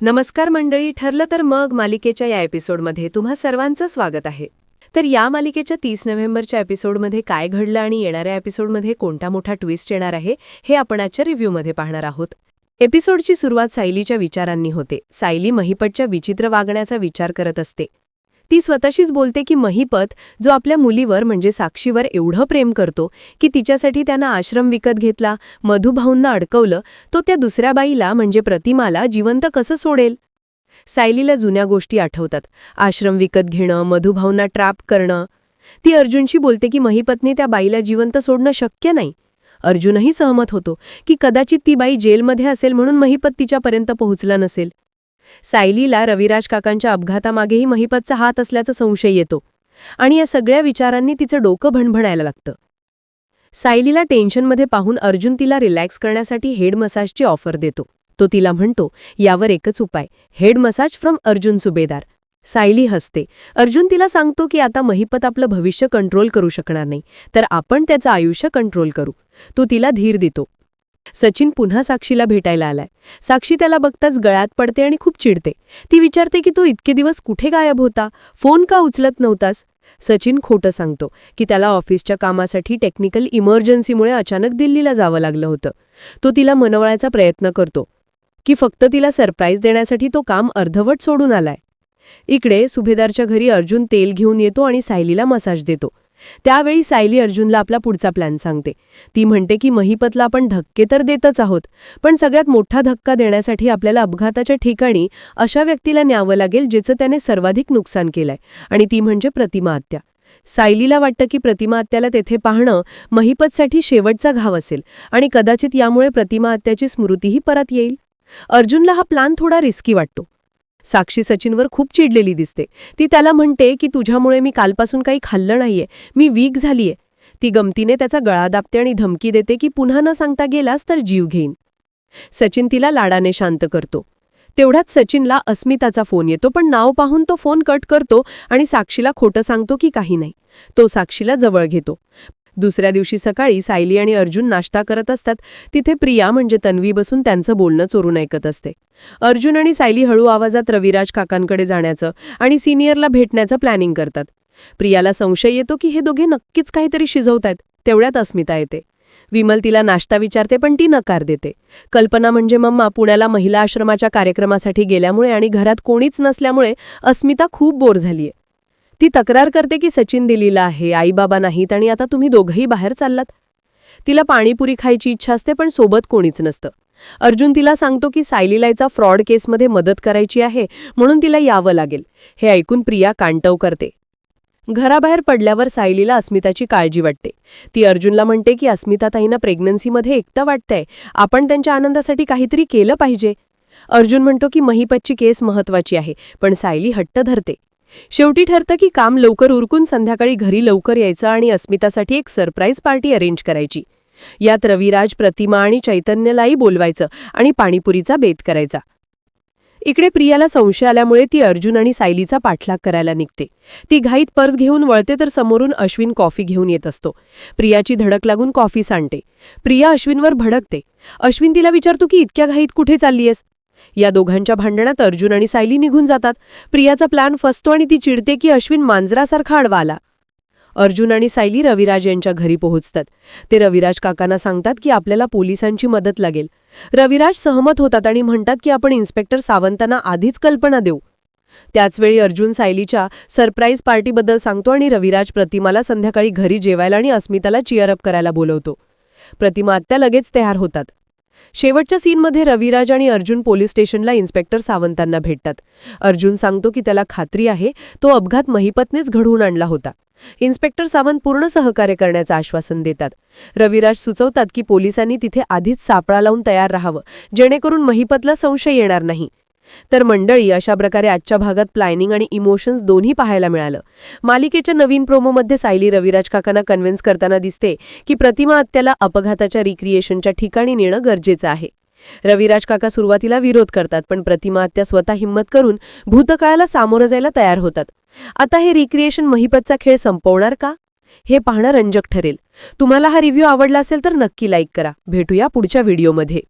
नमस्कार मंडळी ठरलं तर मग मालिकेच्या या एपिसोडमध्ये तुम्हा सर्वांचं स्वागत आहे. तर या मालिकेच्या तीस नोव्हेंबरच्या एपिसोडमध्ये काय घडलं आणि येणाऱ्या एपिसोडमध्ये कोणता मोठा ट्विस्ट येणार आहे हे आपण आजच्या रिव्ह्यूमध्ये पाहणार आहोत. एपिसोडची सुरुवात सायलीच्या विचारांनी होते. सायली महिपटच्या विचित्र वागण्याचा विचार करत असते. ती स्वतःशीच बोलते की महिपत जो आपल्या मुलीवर म्हणजे साक्षीवर एवढं प्रेम करतो की तिच्यासाठी त्यानं आश्रम विकत घेतला मधुभाऊंना अडकवलं तो त्या दुसऱ्या बाईला म्हणजे प्रतिमाला जिवंत कसं सोडेल? सायलीला जुन्या गोष्टी आठवतात. आश्रम विकत घेणं मधुभाऊंना ट्रॅप करणं. ती अर्जुनशी बोलते की महिपतने त्या बाईला जिवंत सोडणं शक्य नाही. अर्जुनही सहमत होतो की कदाचित ती बाई जेलमध्ये असेल म्हणून महिपत तिच्यापर्यंत पोहोचला नसेल. सायलीला रविराज काकांच्या अपघातामागेही महिपतचा हात असल्याचा संशय येतो आणि या सगळ्या विचारांनी तिचं डोकं भणभणायला लागतं. सायलीला टेन्शनमध्ये पाहून अर्जुन तिला रिलॅक्स करण्यासाठी हेड मसाजची ऑफर देतो. तो तिला म्हणतो यावर एकच उपाय head massage from Arjun Subedar. Sayali हसते. अर्जुन तिला सांगतो की आता महिपत आपलं भविष्य कंट्रोल करू शकणार नाही तर आपण त्याचं आयुष्य कंट्रोल करू. तो तिला धीर देतो. सचिन पुन्हा साक्षीला भेटायला आलाय. साक्षी त्याला बघताच गळ्यात पडते आणि खूप चिडते. ती विचारते की तो इतके दिवस कुठे गायब होता? फोन का उचलत नव्हतास? सचिन खोटं सांगतो की त्याला ऑफिसच्या कामासाठी टेक्निकल इमर्जन्सीमुळे अचानक दिल्लीला जावं लागलं होतं. तो तिला मनवळायचा प्रयत्न करतो की फक्त तिला सरप्राईज देण्यासाठी तो काम अर्धवट सोडून आलाय. इकडे सुभेदारच्या घरी अर्जुन तेल घेऊन येतो आणि सायलीला मसाज देतो. त्यावेळी सायली अर्जुनला आपला पुढचा प्लॅन सांगते. ती म्हणते की महिपतला आपण धक्के तर देतच आहोत पण सगळ्यात मोठा धक्का देण्यासाठी आपल्याला अपघाताच्या ठिकाणी अशा व्यक्तीला न्यावं लागेल जिचं त्याने सर्वाधिक नुकसान केलंय. आणि ती म्हणजे प्रतिमा हत्या. सायलीला वाटतं की प्रतिमा हत्याला तेथे पाहणं महिपतसाठी शेवटचा घाव असेल आणि कदाचित यामुळे प्रतिमा हत्याची स्मृतीही परत येईल. अर्जुनला हा प्लान थोडा रिस्की वाटतो. साक्षी सचिनवर खूप चिडलेली दिसते. ती त्याला म्हणते की तुझ्यामुळे मी कालपासून काही खाल्लं नाहीये. मी वीक झालीये. ती गमतीने त्याचा गळा दाबते आणि धमकी देते की पुन्हा न सांगता गेलास तर जीव घेईन. सचिन तिला लाडाने शांत करतो. तेवढ्यात सचिनला अस्मिताचा फोन येतो पण नाव पाहून तो फोन कट करतो आणि साक्षीला खोटं सांगतो की काही नाही. तो साक्षीला जवळ घेतो. दुसऱ्या दिवशी सकाळी सायली आणि अर्जुन नाश्ता करत असतात. तिथे प्रिया म्हणजे तन्वी बसून त्यांचं बोलणं चोरून ऐकत असते. अर्जुन आणि सायली हळू आवाजात रविराज काकांकडे जाण्याचं आणि सिनियरला भेटण्याचं प्लॅनिंग करतात. प्रियाला संशय येतो की हे दोघे नक्कीच काहीतरी शिजवतायत. तेवढ्यात अस्मिता येते. विमल तिला नाश्ता विचारते पण ती नकार देते. कल्पना म्हणजे मम्मा पुण्याला महिला आश्रमाच्या कार्यक्रमासाठी गेल्यामुळे आणि घरात कोणीच नसल्यामुळे अस्मिता खूप बोर झालीये. ती तक्रार करते की सचिन दिलीला आहे आईबाबा नाहीत आणि आता तुम्ही दोघंही बाहेर चाललात. तिला पाणीपुरी खायची इच्छा असते पण सोबत कोणीच नसतं. अर्जुन तिला सांगतो की सायलीलायचा फ्रॉड केसमध्ये मदत करायची आहे म्हणून तिला यावं लागेल. हे ऐकून प्रिया कांटव करते. घराबाहेर पडल्यावर सायलीला अस्मिताची काळजी वाटते. ती अर्जुनला म्हणते की अस्मिताताईंना प्रेग्नन्सीमध्ये एकटं वाटतंय. आपण त्यांच्या आनंदासाठी काहीतरी केलं पाहिजे. अर्जुन म्हणतो की महिपतची केस महत्वाची आहे पण सायली हट्ट धरते. शेवटी ठरतं की काम लवकर उरकून संध्याकाळी घरी लवकर यायचं आणि अस्मितासाठी एक सरप्राईज पार्टी अरेंज करायची. यात रविराज प्रतिमा आणि चैतन्यलाही बोलवायचं आणि पाणीपुरीचा बेत करायचा. इकडे प्रियाला संशय आल्यामुळे ती अर्जुन आणि सायलीचा पाठलाग करायला निघते. ती घाईत पर्स घेऊन वळते तर समोरून अश्विन कॉफी घेऊन येत असतो. प्रियाची धडक लागून कॉफी सांडते. प्रिया अश्विनवर भडकते. अश्विन तिला विचारतो की इतक्या घाईत कुठे चाललीयस? या दोघांच्या भांडणात अर्जुन आणि सायली निघून जातात. प्रियाचा प्लॅन फसतो आणि ती चिडते की अश्विन मांजरासारखा आडवा आला अर्जुन आणि सायली रविराज यांच्या घरी पोहोचतात. ते रविराज काकांना सांगतात की आपल्याला पोलिसांची मदत लागेल. रविराज सहमत होतात आणि म्हणतात की आपण इन्स्पेक्टर सावंतांना आधीच कल्पना देऊ. त्याचवेळी अर्जुन सायलीच्या सरप्राईज पार्टीबद्दल सांगतो आणि रविराज प्रतिमाला संध्याकाळी घरी जेवायला आणि अस्मिताला चिअरअप करायला बोलवतो. प्रतिमा आत्या लगेच तयार होतात. शेवटच्या सीनमध्ये रविराज आणि अर्जुन पोलीस स्टेशनला इन्स्पेक्टर सावंतांना भेटतात. अर्जुन सांगतो की त्याला खात्री आहे तो अपघात महिपतनेच घडवून आणला होता. इन्स्पेक्टर सावंत पूर्ण सहकार्य करण्याचं आश्वासन देतात. रविराज सुचवतात की पोलिसांनी तिथे आधीच सापळा लावून तयार राहावं जेणेकरून महिपतला संशय येणार नाही. तर मंडळी अशा प्रकारे आजच्या भागात प्लॅनिंग आणि इमोशन्स दोन्ही पाहायला मिळालं. मालिकेच्या नवीन प्रोमोमध्ये सायली रविराज काकांना कन्व्हिन्स करताना दिसते की प्रतिमा हत्याला अपघाताच्या रिक्रिएशनच्या ठिकाणी नेणं गरजेचं आहे. रविराज काका सुरुवातीला विरोध करतात पण प्रतिमा हत्या स्वतः हिंमत करून भूतकाळाला सामोरं जायला तयार होतात. आता हे रिक्रिएशन महिपतचा खेळ संपवणार का? हे पाहणं रंजक ठरेल. तुम्हाला हा रिव्ह्यू आवडला असेल तर नक्की लाईक करा. भेटूया पुढच्या व्हिडिओमध्ये